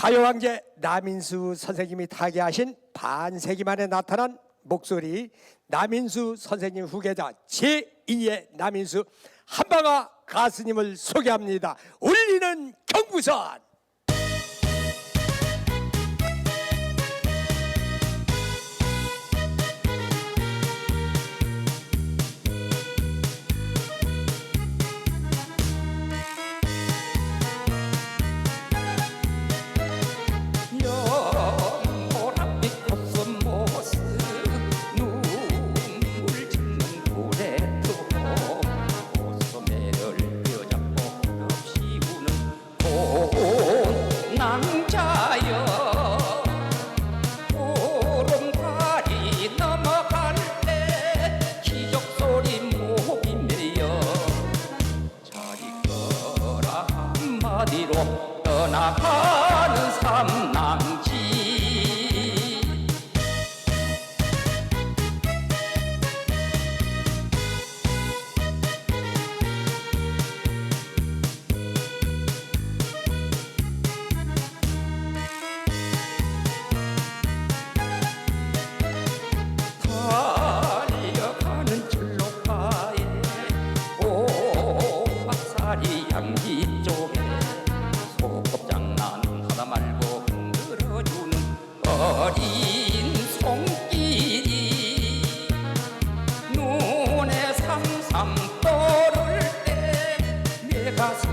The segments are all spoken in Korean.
가요왕제 남인수 선생님이 타계하신 반세기 만에 나타난 목소리 남인수 선생님 후계자 제2의 남인수 한방아 가수님을 소개합니다. 울리는 경부선 한마디로 떠나가는 삼남지 pass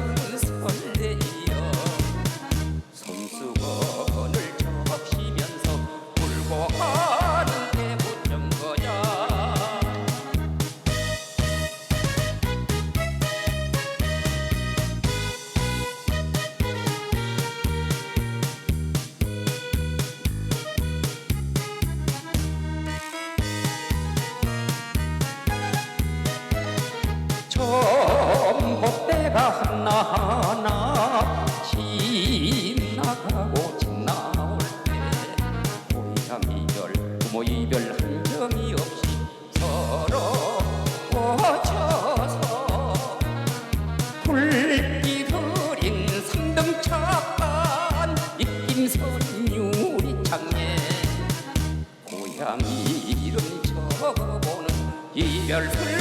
하나하나 지나가고 지나올 때 고향 이별 부모 이별 한 점이 없이 서로 꽂혀서 불빛 흐린 삼등차간 입김선 유리창에 고향 이름 적어보는 이별 술